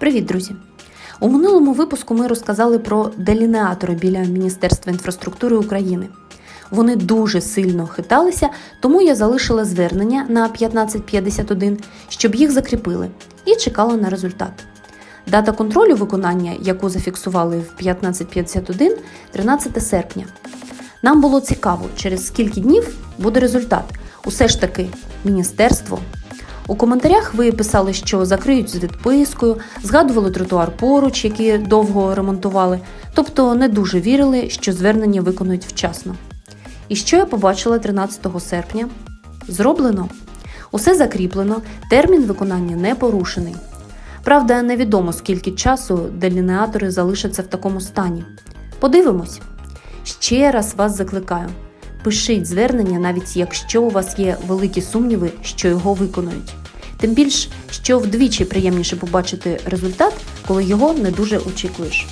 Привіт, друзі! У минулому випуску ми розказали про делінеатори біля Міністерства інфраструктури України. Вони дуже сильно хиталися, тому я залишила звернення на 1551, щоб їх закріпили, і чекала на результат. Дата контролю виконання, яку зафіксували в 1551, 13 серпня. Нам було цікаво, через скільки днів буде результат. Усе ж таки, міністерство. У коментарях ви писали, що закриють з відпискою, згадували тротуар поруч, який довго ремонтували, тобто не дуже вірили, що звернення виконують вчасно. І що я побачила 13 серпня? Зроблено. Усе закріплено, термін виконання не порушений. Правда, невідомо скільки часу делінеатори залишаться в такому стані. Подивимось. Ще раз вас закликаю. Пишіть звернення, навіть якщо у вас є великі сумніви, що його виконують. Тим більш, що вдвічі приємніше побачити результат, коли його не дуже очікуєш.